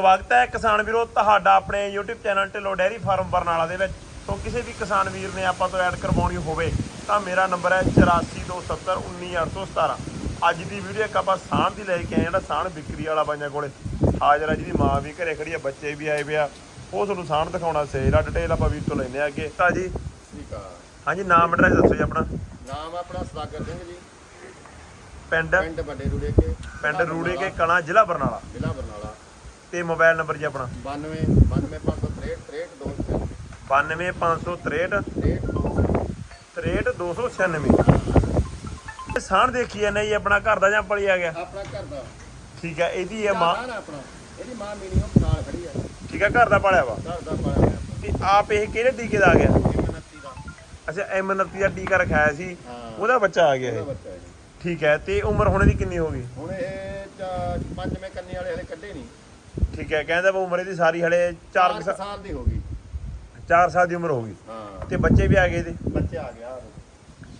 ਸਵਾਗਤ ਹੈ ਕਿਸਾਨ ਵੀਰੋ ਤੁਹਾਡਾ ਆਪਣੇ YouTube channel Dhillon dairy farm Barnala ਦੇ ਵਿੱਚ। ਤੋਂ ਕਿਸੇ ਵੀ ਕਿਸਾਨ ਵੀਰ ਨੇ ਆਪਾਂ ਤੋਂ ਐਡ ਕਰਵਾਉਣੀ ਹੋਵੇ ਤਾਂ ਮੇਰਾ ਨੰਬਰ ਹੈ 8427191817 ਅੱਜ ਦੀ ਵੀਡੀਓ ਇੱਕ ਆਪਾਂ ਸਾਣ ਦੀ ਲੈ ਕੇ ਆਏ ਜਿਹੜਾ ਸਾਣ ਵਿਕਰੀ ਵਾਲਾ ਬਾਈਆਂ ਕੋਲੇ। ਹਾਜ਼ਰ ਆ ਜਿਹਦੀ ਮਾਂ ਵੀ ਘਰੇ ਖੜੀ ਆ ਬੱਚੇ ਵੀ ਆਏ ਪਿਆ ਉਹ ਤੁਹਾਨੂੰ ਸਾਣ ਦਿਖਾਉਣਾ ਸੇਰਾ ਡਿਟੇਲ ਆਪਾਂ ਵੀਰ ਤੋਂ ਲੈਣੇ ਆ ਅੱਗੇ। ਤਾਂ ਜੀ ਠੀਕ ਆ। ਹਾਂਜੀ ਨਾਮ ਐਡਰੈਸ ਦੱਸੋ ਜੀ ਆਪਣਾ। ਨਾਮ ਆਪਣਾ ਸਦਾਗਰ ਸਿੰਘ ਜੀ। ਪਿੰਡ? ਪਿੰਡ ਵੱਡੇ ਰੂੜੇ ਕੇ ਪਿੰਡ ਰੂੜੇ ਕੇ ਕਲਾਂ ਜ਼ਿਲ੍ਹਾ ਬਰਨਾਲਾ। ਜ਼ਿਲ੍ਹਾ ਤੇ ਮੋਬਾਈਲ ਨੰਬਰ ਜੀ ਆਪਣਾ? 92 92563 62 92563 62 63296 ਇਹ ਸਾਣ ਦੇਖੀ ਜਾਂਦੇ ਜੀ ਆਪਣਾ ਘਰ ਦਾ ਜਾਂ ਪਲੀ ਆ ਗਿਆ? ਆਪਣਾ ਘਰ ਦਾ। ਠੀਕ ਹੈ ਇਹਦੀ ਹੈ ਮਾਂ ਆਪਣਾ। ਇਹਦੀ ਮਾਂ ਮੀਨੀ ਉਹ ਨਾਲ ਖੜੀ ਆ। ਠੀਕ ਹੈ ਘਰ ਦਾ ਪਾਲਿਆ ਵਾ? ਘਰ ਦਾ ਆਪਣਾ ਤੇ ਆਪ ਇਹ ਕਿਹੜੇ ਟੀਕੇ ਦਾ ਆ ਗਿਆ? ਅੱਛਾ ਐਮਐਨਪੀ ਦਾ ਟੀਕਾ ਰਖਾਇਆ ਸੀ। ਹਾਂ। ਉਹਦਾ ਬੱਚਾ ਆ ਗਿਆ ਇਹ। ਹੈ ਠੀਕ ਹੈ ਤੇ ਉਮਰ ਹੁਣ ਇਹਦੀ ਕਿੰਨੀ ਹੋ ਗਈ? ਹੁਣ ਇਹ ਪੰਜਵੇਂ ਕੰਨੇ ਵਾਲੇ ਹਲੇ ਕੱਢੇ ਨਹੀਂ। ਠੀਕ ਹੈ ਕਹਿੰਦਾ ਵਾ ਉਮਰ ਇਹਦੀ ਸਾਰੀ ਹਲੇ 4 ਚਾਰ ਕੁ ਸਾਲ ਦੀ ਹੋ ਗਈ। 4 ਸਾਲ ਦੀ ਉਮਰ ਹੋ ਗਈ। ਹਾਂ। ਤੇ ਬੱਚੇ ਵੀ ਆ ਗਏ ਇਹਦੇ? ਬੱਚੇ ਆ ਗਿਆ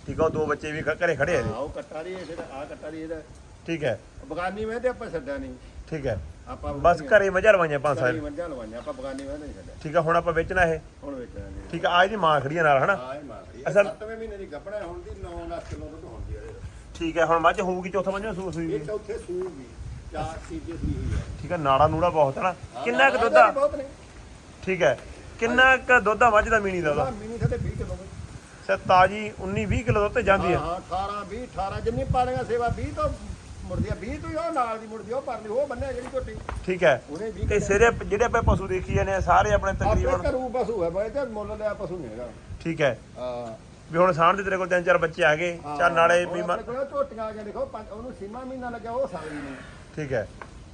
ਠੀਕ ਉਹ ਦੋ ਬੱਚੇ ਵੀ ਘਰੇ ਖੜੇ ਆ ਹਾਂ ਇਹਦੇ ਉਹ ਕੱਟਾ ਦੀ ਇਹਦਾ ਆ ਕੱਟਾ ਦੀ ਇਹਦਾ। ਠੀਕ ਹੈ। ਬਗਾਨੀ ਮੈਂ ਤੇ ਆਪਾਂ ਛੱਡਿਆ ਨਹੀਂ। ਠੀਕ ਹੈ। ਆਪਾਂ ਬਸ ਘਰੇ ਮਜਾ ਲਵਾਈਆਂ ਪੰਜ ਸਾਲ। ਮੱਝਾਂ ਲਵਾਈਆਂ ਆਪਾਂ ਬਗਾਨੀ ਮੈਂ ਨਹੀਂ ਛੱਡਿਆ। ਠੀਕ ਹੈ ਹੁਣ ਆਪਾਂ ਵੇਚਣਾ ਇਹ। ਹੁਣ ਵੇਚਾਂਗੇ ਠੀਕ ਹੈ ਆ ਇਹਦੀ ਮਾਂ ਖੜੀ ਆ ਨਾਲ ਹਨਾ? ਆਏ ਮਾਰੀ ਅਸਲ- 7ਵੇਂ ਮਹੀਨੇ ਦੀ ਗੱਭਣਾ ਹੁਣ ਦੀ 9 ਲੱਖ ਕਿਲੋ ਦੁੱਧ ਹੁੰਦੀ ਹੈ ਠੀਕ ਹੈ ਹੁਣ ਮੱਝ ਹੋਊਗੀ ਚੌਥਾ ਪੰਜਵਾਂ ਸੂਰ ਸੂਈ ਇਹ ਵੀ। ਚੌਥੇ ਸੂਗੀ ਚਾਰ ਸੀਜੇ ਸੂਈ ਹੋਈ ਹੈ। ਠੀਕ ਹੈ ਨਾੜਾ ਨੂੜਾ ਬਹੁਤ ਹੈ ਨਾ? ਕਿੰਨਾ ਕੁ ਦੁੱਧ ਆ? ਬਹੁਤ ਨੇ। ਠੀਕ ਹੈ ਕਿੰਨਾ ਕੁ ਦੁੱਧ ਆ ਮੱਝ ਦਾ ਮੀਣੀ ਦਾ ਉਹਦਾ? ਮੀਨੀ ਥੱਲੇ 20 ਕਿਲੋ ਬਈ। ਸਰ ਤਾਜੀ 19 20 ਕਿਲੋ ਦੁੱਧ ਤੇ ਜਾਂਦੀ ਹਾਂ। ਹੈ ਹਾਂ 18 20 18 ਜਿੰਨੀ ਪਾਲੇਗਾ ਸੇਵਾ 20 ਤੋਂ ਮੁੜਦੀ ਆ 20 ਤੋਂ ਹੀ ਉਹ ਨਾਲ ਦੀ ਮੁੜਦੀ ਆ, ਉਹ ਪਰਲੀ ਉਹ ਬੰਨਿਆ ਜਿਹੜੀ ਝੋਟੀ। ਠੀਕ ਹੈ ਉਹਨੇ 20 ਤੇ ਸਿਰੇ ਜਿਹੜੇ ਆਪਾਂ ਪਸ਼ੂ ਦੇਖੀ ਜਾਂਦੇ ਆ ਸਾਰੇ ਆਪਣੇ ਤਕਰੀਬਨ ਘਰੂ ਪਸ਼ੂ ਹੈ ਬਈ ਤੇ ਮੁੱਲ ਲਿਆ ਪਸ਼ੂ ਨਹੀਂ ਹੈਗਾ। ਠੀਕ ਹੈ। ਹਾਂ। ਵੀ ਹੁਣ ਸਾਹਣ ਦੇ ਤੇਰੇ ਕੋਲ ਤਿੰਨ ਚਾਰ ਬੱਚੇ ਆ ਗਏ ਚੱਲ ਨਾਲੇ ਵੀ ਮ- ਕੋਲ ਝੋਟੀਆਂ ਆ ਕੇ ਦੇਖੋ ਪੰਜ- ਉਹਨੂੰ ਸੀਮਾ ਮਹੀਨਾ ਲੱਗਿਆ ਉਹ ਸਾਲੀ ਨੂੰ ਠੀਕ ਹੈ।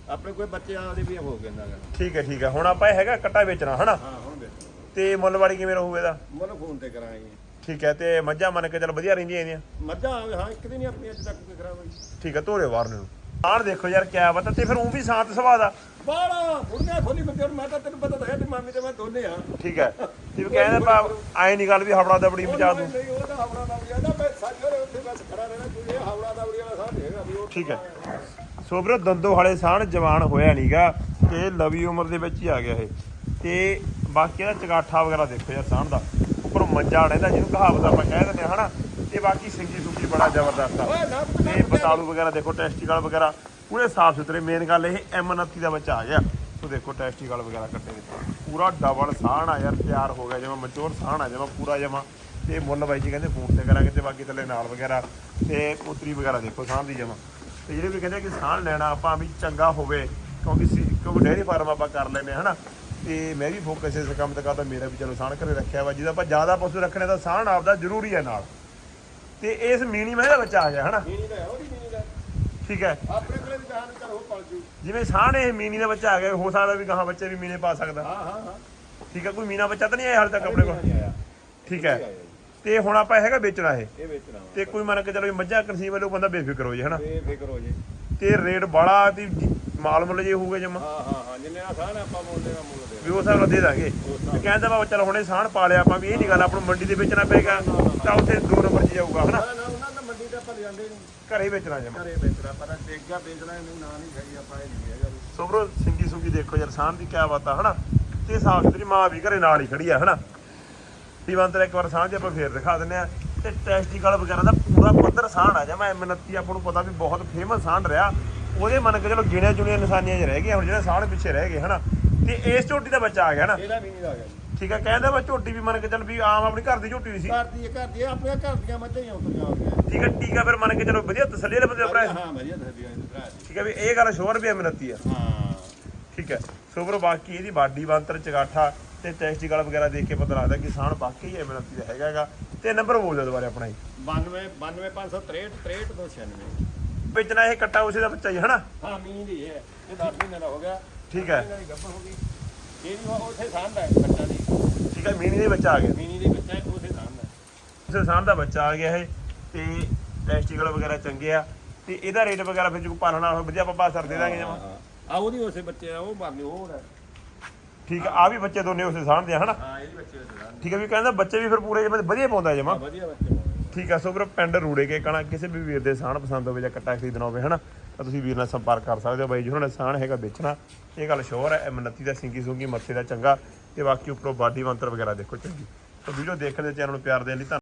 ਆਪਣੇ ਕੋਈ ਬੱਚੇ ਆਦੇ ਵੀ ਹੋ ਗਏ ਨਾ। ਠੀਕ ਹੈ ਠੀਕ ਹੈ। ਹੁਣ ਆਪਾਂ ਇਹ ਹੈਗਾ ਕੱਟਾ ਵੇਚਣਾ ਹਨਾ? ਹਾਂ ਹੁਣ ਵੇਖੋ ਤੇ ਮੁੱਲਵਾੜੀ ਕਿਵੇਂ ਰਹੂ ਇਹਦਾ? ਮੁੱਲ ਫੋਨ ਤੇ ਕਰਾਂਗੇ। ਠੀਕ ਹੈ ਤੇ ਮੱਝਾਂ ਮੰਨ ਕੇ ਚੱਲ ਵਧੀਆ ਰਹਿੰਦੀਆਂ ਇਹਦੀਆਂ? ਮੱਝਾਂ ਹਾਂ ਇੱਕ ਦਿਨ ਹੀ ਆਪਣੀ ਅੱਜ ਤੱਕ ਕੋਈ ਖਰਾਬ ਹੋਈ। ਠੀਕ ਹੈ ਤੋਰੇ ਵਾਰ ਨੂੰ। ਸਾਹਣ ਦੇਖੋ ਯਾਰ ਕਿਆ ਪਤਾ ਤੇ ਫਿਰ ਉਹ ਵੀ ਸ਼ਾਂਤ ਸੁਭਾਅ ਦਾ। ਬਾਲਾ ਬੁੜੀਆਂ ਖੋਲੀ ਬੰਦੇ ਹੁਣ ਮੈਂ ਤਾਂ ਤੈਨੂੰ ਪਤਾ ਤਾਂ ਹੈ ਤੇ ਮਾਮੀ ਤੇ ਮੈਂ ਦੋਨੇ ਆ। ਠੀਕ ਹੈ। ਤੇ ਵੀ ਕਹਿੰਦੇ ਪਾ ਐ ਨਹੀਂ ਗੱਲ ਵੀ ਹਵੜਾ ਦਬੜੀ ਮਚਾ ਦੂੰ। ਨਹੀਂ ਉਹ ਤਾਂ ਹਾਵੜਾ ਦਾ ਬੜੀਆ ਦਾ ਮੈਂ ਸਾਡੇ ਉੱਥੇ ਬਸ ਖੜਾ ਰਹਿਣਾ ਤੂੰ ਇਹ ਹਾਵੜਾ ਦਾ ਬੜੀਆ ਦਾ ਸਾਹ ਹੈਗਾ ਵੀ ਉਹ ਠੀਕ ਹੈ। ਸੋ ਵੀਰੋ ਦੰਦੋ ਵਾਲੇ ਸਾਹਣ ਜਵਾਨ ਹੋਇਆ ਨਹੀਂਗਾ ਤੇ ਲਵੀ ਉਮਰ ਦੇ ਵਿੱਚ ਹੀ ਆ ਗਿਆ ਇਹ। ਤੇ ਬਾਕੀ ਇਹਦਾ ਚਗਾਠਾ ਵਗੈਰਾ ਦੇਖੋ ਯਾਰ ਸਾਹਣ ਦਾ। ਉੱਪਰ ਮੰਜਾ ਰਹਿੰਦਾ ਜਿਹਨੂੰ ਕਹਾਵਤ ਆਪਾਂ ਕਹਿ ਦਿੰਦੇ ਹਾਂ ਹਨਾ? ਤੇ ਬਾਕੀ ਸਿੰਗੀ ਸੁੰਗੀ ਬੜਾ ਜ਼ਬਰਦਸਤ ਆ। ਤੇ ਬਤਾਲੂ ਵਗੈਰਾ ਦੇਖੋ ਟੈਸਟੀਕਲ ਵਗੈਰਾ। ਪੂਰੇ ਸਾਫ਼ ਸੁਥਰੇ ਮੇਨ ਗੱਲ ਇਹ ਐਮਨਤੀ ਦਾ ਬੱਚਾ ਆ ਗਿਆ। ਸੋ ਦੇਖੋ ਟੈਸਟੀਕਲ ਵਗੈਰਾ ਕੱਟੇ ਨੇ। ਪੂਰਾ ਡਬਲ ਸਾਹਣ ਆ ਯਾਰ ਤਿਆਰ ਹੋ ਗਿਆ ਜਿਵੇਂ ਮਚੋਰ ਸਾਹਣ ਆ ਜਿਵੇਂ ਪੂਰਾ ਜਮਾ। ਤੇ ਮੁੱਲ ਬਾਈ ਜੀ ਕਹਿੰਦੇ ਫੋਨ ਤੇ ਕਰਾਂਗੇ ਤੇ ਬਾਕੀ ਥੱਲੇ ਨਾਲ ਵਗੈਰਾ ਤੇ ਪੋਤਰੀ ਵਗੈਰਾ ਦੇਖੋ ਸਾਹਣ ਦੀ ਜਮਾ। ਤੇ ਜਿਹੜੇ ਵੀ ਕਹਿੰਦੇ ਕਿ ਸਾਹਣ ਲੈਣਾ ਆਪਾਂ ਵੀ ਚੰਗਾ ਹੋਵੇ ਕਿਉਂਕਿ ਸੀ- ਕਿਉਂਕਿ ਡੇਅਰੀ ਫਾਰਮ ਆਪਾਂ ਕਰ ਲੈਨੇ ਹਨਾ? ਤੇ ਮੈਂ ਵੀ ਫੋਕਸ ਇਸ ਕੰਮ ਤੇ ਕਰਦਾ ਮੇਰਾ ਵੀ ਚਲੋ ਸਾਹਣ ਘਰੇ ਰੱਖਿਆ ਵਾ। ਜਿਹਦਾ ਆਪਾਂ ਜ਼ਿਆਦਾ ਪਸ਼ੂ ਰੱਖਣੇ ਤਾਂ ਸਾਹਣ ਆਪਦਾ ਜ਼ਰੂਰੀ ਹੈ ਨਾਲ। ਤੇ ਇਸ ਮੀਨੀ ਮੈਂ ਦਾ ਬੱਚਾ ਆ ਗਿਆ ਹਨਾ? ਮੀਨੀ ਦਾ ਹੈ, ਉਹਦੀ ਠੀਕ ਹੈ। ਆਪਣੇ ਕੋਲੇ ਵੀ ਜਹਾਨ ਕਰ ਉਹ ਪਲ ਜੂ। ਜਿਵੇਂ ਸਾਹਣ ਇਹ ਮੀਨੀ ਦਾ ਬੱਚਾ ਆ ਗਿਆ ਹੋ ਸਕਦਾ ਵੀ ਗਾਹਾਂ ਬੱਚੇ ਵੀ ਮੀਨੇ ਪਾ ਸਕਦਾ। ਹਾਂ ਹਾਂ ਹਾਂ। ਠੀਕ ਹੈ ਕੋਈ ਮੀਨਾ ਬੱਚਾ ਤਾਂ ਨਹੀਂ ਆਇਆ ਹਾਲੇ ਤੱਕ ਆਪਣੇ ਕੋਲ? ਠੀਕ ਹੈ। ਤੇ ਹੁਣ ਆਪਾਂ ਹੈਗਾ ਵੇਚਣਾ ਇਹ। ਇਹ ਵੇਚਣਾ ਵਾ। ਤੇ ਕੋਈ ਮੰਨ ਕੇ ਚਲੋ ਵੀ ਮੱਝਾਂ ਕੰਸੀਮ ਵਾਲੇ ਬੰਦਾ ਬੇਫਿਕਰ ਹੋ ਜੇ ਹਨਾ? ਇਹ ਫਿਕਰ ਹੋ ਜੇ। ਤੇ ਰੇਟ ਬਾੜਾ ਤੇ ਮਾਲ ਮੁੱਲ ਜੇ ਹੋਊਗਾ ਜਮਾ। ਹਾਂ ਹਾਂ ਹਾਂ ਜਿੰਨੇ ਸਾਨ ਆਪਾਂ ਮੁੱਲ ਦਾ ਮੁੱਲ ਦੇ ਵੀ ਹਿਸਾਬ ਨਾਲ ਦੇ ਦਾਂਗੇ। ਤੇ ਕਹਿੰਦਾ ਬਾਬਾ ਚਲ ਹੁਣੇ ਸਾਹਣ ਪਾ ਲਿਆ ਆਪਾਂ ਵੀ ਇਹ ਨਹੀਂ ਗੱਲ ਆਪਾਂ ਨੂੰ ਮੰਡੀ ਦੇ ਵੇਚਣਾ ਪਏਗਾ ਤਾਂ ਉੱਥੇ ਦੋ ਨੰਬਰ 'ਚ ਜਾਊਗਾ ਹਨਾ? ਤੇ ਆਪਾਂ ਨਹੀਂ। ਘਰੇ ਹੀ ਵੇਚਣਾ ਜਮਾ। ਘਰੇ ਵੇਚਣਾ ਪਰ ਟੇਗਾ ਵੇਚਣਾ ਇਹਨੂੰ ਨਾ ਨਹੀਂ ਸਹੀ ਆਪਾਂ ਇਹ ਨਹੀਂ ਹੈਗਾ। ਵੀ। ਸੋ ਬਰੋ ਸਿੰਗੀ ਸੁੰਗੀ ਦੇਖੋ ਯਾਰ ਸਾਹਣ ਦੀ ਕਿਆ ਬਾਤ ਆ ਹਨਾ? ਤੇ ਸਾਫ਼ ਸੁਥਰੀ ਮਾਂ ਵੀ ਘਰੇ ਨਾਲ ਹੀ ਖੜੀ ਆ ਹਨਾ? ਦੀਵੰਤਰ ਇੱਕ ਵਾਰ ਸਾਂਝ ਆਪਾਂ ਫੇਰ ਦਿਖਾ ਦਿੰਨੇ ਆ। ਤੇ ਟੈਸਟੀਕਲ ਵਗੈਰਾ ਦਾ ਪੂਰਾ ਪੱਧਰ ਸਾਂਢ ਆ ਜਾ ਮੈਂ ਮਨੱਤੀ ਆਪਾਂ ਨੂੰ ਪਤਾ ਵੀ ਬਹੁਤ ਫੇਮਸ ਸਾਂਢ ਰਿਹਾ। ਉਹਦੇ ਮੰਨ ਕੇ ਚਲੋ ਗਿਣਿਆ ਚੁਣੀਆਂ ਨਿਸ਼ਾਨੀਆਂ 'ਚ ਰਹਿ ਗਈਆਂ ਹੁਣ ਜਿਹੜੇ ਸਾਂਢ ਪਿੱਛੇ ਰਹਿ ਗਏ ਹਨਾ? ਤੇ ਇਸ ਝੋਟੀ ਦਾ ਬੱਚਾ ਆ ਗਿਆ ਨਾ? ਇਹਦਾ ਵੀ ਨਹੀਂ ਆ ਗਿਆ। ਜੀ। ਠੀਕ ਆ ਕਹਿੰਦਾ ਵਾ ਝੋਟੀ ਵੀ ਮੰਨ ਕੇ ਚੱਲ ਵੀ ਆਮ ਆਪਣੀ ਘਰ ਦੀ ਝੋਟੀ ਸੀ। ਘਰ ਦੀ ਘਰ ਦੀ ਆਪਣੇ ਘਰ ਦੀਆਂ ਮੱਝਾਂ ਹੀ ਆਉਂਦੀਆਂ ਆਉਂਦੀਆਂ ਠੀਕ ਆ ਟੀਕਾ ਫਿਰ ਮੰਨ ਕੇ ਚਲੋ ਵਧੀਆ ਤਸੱਲੀ ਵਾਲੇ ਬੰਦੇ ਦਾ ਭਰਾ। ਹਾਂ ਵਧੀਆ ਦੱਸਦੀਆਂ ਇਹਦੇ ਭਰਾ। ਦੀ ਠੀਕ ਆ ਵੀ ਇਹ ਗੱਲ ਸ਼ੋਰ ਵੀ ਆ ਮਨੱਤੀ ਆ। ਹਾਂ। ਠੀਕ ਹੈ ਸੋ ਬਰੋ ਬਾਕੀ ਇਹਦੀ ਬਾਡੀ ਬੰਤਰ ਚਗਾਠਾ ਤੇ ਟੈਸਟੀਕਲ ਵਗੈਰਾ ਦੇਖ ਕੇ ਪਤਾ ਲੱਗਦਾ ਕਿ ਸਾਣ ਵਾਕਈ ਹੈ ਮਨੱਤੀ ਦਾ ਹੈਗਾ ਹੈਗਾ ਤੇ ਨੰਬਰ ਬੋਲ ਦਿਓ ਦੁਬਾਰੇ ਆਪਣਾ ਜੀ। 92 92563 63296 ਵੇਚਣਾ ਇਹ ਕੱਟਾ ਉਸੇ ਦਾ ਬੱਚਾ ਹੀ ਹਨਾ? ਹਾਂ ਮੀਂਹ ਦੀ ਹੈ। ਇਹ 10 ਮਹੀਨੇ ਦਾ ਹੋ ਗਿਆ। ਠੀਕ ਹੈ। ਇਹਨਾਂ ਦੀ ਹੋ ਗਈ। ਇਹ ਵੀ ਉਹ ਉੱਥੇ ਸਾਂਭਦਾ ਹੈ ਬੱਚਾ ਦੀ। ਠੀਕ ਹੈ ਮੀਨੀ ਦੇ ਬੱਚਾ ਆ ਗਿਆ ਮੀਨੀ ਦੇ ਬੱਚਾ ਹੈ ਉੱਥੇ ਸਾਂਭਦਾ ਉਸੇ ਸਾਣ ਦਾ ਬੱਚਾ ਆ ਗਿਆ ਇਹ ਤੇ ਟੈਸਟੀਕਲ ਵਗੈਰਾ ਚੰਗੇ ਆ ਤੇ ਇਹਦਾ ਰੇਟ ਵਗੈਰਾ ਫਿਰ ਜੋ ਕੋਈ ਪਾਲਣਾ ਹੋਵੇ ਵਧੀਆ ਆਪਾਂ ਬਾਸਰ ਦੇ ਦਾਂਗੇ ਜਮਾ। ਆ ਉਹਦੀ ਉਸੇ ਬੱਚੇ ਆ ਉਹ ਮਰਨੀ ਉਹ ਹੈ ਠੀਕ ਆ ਆ ਵੀ ਬੱਚੇ ਦੋਨੇ ਉਸੇ ਸਾਣ ਦੇ ਆ ਹਨਾ? ਹਾਂ ਇਹ ਵੀ ਬੱਚੇ ਦਾ ਠੀਕ ਹੈ ਵੀ ਕਹਿੰਦਾ ਬੱਚੇ ਵੀ ਫਿਰ ਪੂਰੇ ਵਧੀਆ ਪਾਉਂਦਾ ਜਮਾ। ਵਧੀਆ ਬੱਚੇ ਪਾਉਣੇ। ਠੀਕ ਆ ਸੋ ਵੀਰੋ ਪਿੰਡ ਰੂੜੇ ਕੇ ਕਣਾ ਕਿਸੇ ਵੀ ਵੀਰ ਦੇ ਸਾਣ ਪਸੰਦ ਹੋਵੇ ਜਾਂ ਕੱਟਾ ਖਰੀਦਣਾ ਹੋਵੇ ਹਨਾ? ਤਾਂ ਤੁਸੀਂ ਵੀਰ ਨਾਲ ਸੰਪਰਕ ਕਰ ਸਕਦੇ ਹੋ ਬਾਈ ਜੀ, ਉਹਨਾਂ ਨੇ ਸਾਣ ਹੈਗਾ ਵੇਚਣਾ। ਇਹ ਗੱਲ ਸ਼ੋਰ ਹੈ M29 ਦਾ ਸਿੰਗੀ ਸੁੰਗੀ ਮੱਥੇ ਦਾ ਚੰਗਾ। ਤੇ ਬਾਕੀ ਉੱਪਰੋਂ ਬਾਡੀ ਮੰਤਰ ਵਗੈਰਾ ਦੇਖੋ ਚੰਗੀ। ਤਾਂ ਵੀਡੀਓ ਦੇਖਣ ਦੇ ਚੈਨਲ ਨੂੰ ਪਿਆਰ ਦੇਣ ਲਈ ਧੰਨ-